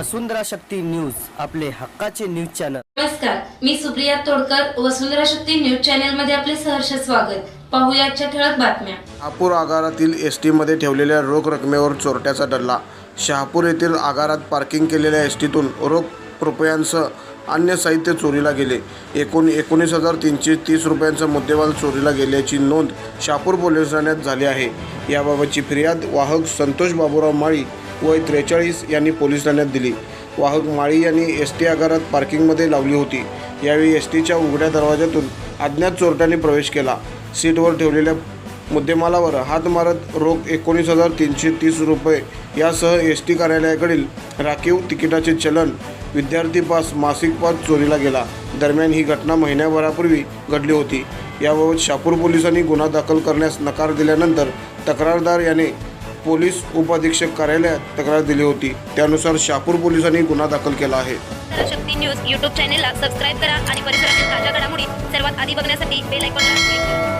वसुंधरा Shakti news आपले हक्काचे news channel. नमस्कार मी सुप्रिया तोडकर वसुंधरा शक्ती न्यूज चॅनलमध्ये आपले सहर्ष स्वागत. पाहूया आजच्या ठळक बातम्या. शहापूर आगारातील एस टीमध्ये ठेवलेल्या रोख रकमेवर चोरट्याचा डल्ला. शहापूर येथील आगारात पार्किंग केलेल्या एस टीतून रोख रुपयांसह अन्य साहित्य चोरीला गेले. एकूण एकोणीस हजार तीनशे तीस रुपयांचा मुद्देमाल चोरीला गेल्याची नोंद शहापूर पोलीस ठाण्यात झाली आहे. याबाबतची फिर्याद वाहक संतोष बाबूराव माळी वय त्रेचाळीस यांनी पोलीस ठाण्यात दिली. वाहक माळी यांनी एस टी आगारात पार्किंगमध्ये लावली होती. यावेळी एस टीच्या उघड्या दरवाजातून अज्ञात चोरट्याने प्रवेश केला. सीटवर ठेवलेल्या मुद्देमालावर हात मारत रोख एकोणीस हजार तीनशे तीस रुपये यासह एस टी कार्यालयाकडील राखीव तिकिटाचे चलन विद्यार्थी पास मासिक पास चोरीला गेला. दरम्यान ही घटना महिन्याभरापूर्वी घडली होती. याबाबत शापूर पोलिसांनी गुन्हा दाखल करण्यास नकार दिल्यानंतर तक्रारदार याने पोलीस उपअधीक्षक कार्यालयात तक्रार दिली होती. त्यानुसार शापूर पोलिसांनी गुन्हा दाखल केला आहे. शक्ती न्यूज यूट्यूब चॅनेलला सबस्क्राईब करा आणि परिसरातील ताज्या घडामोडी सर्वात आधी बघण्यासाठी बेल आयकॉनला क्लिक करा.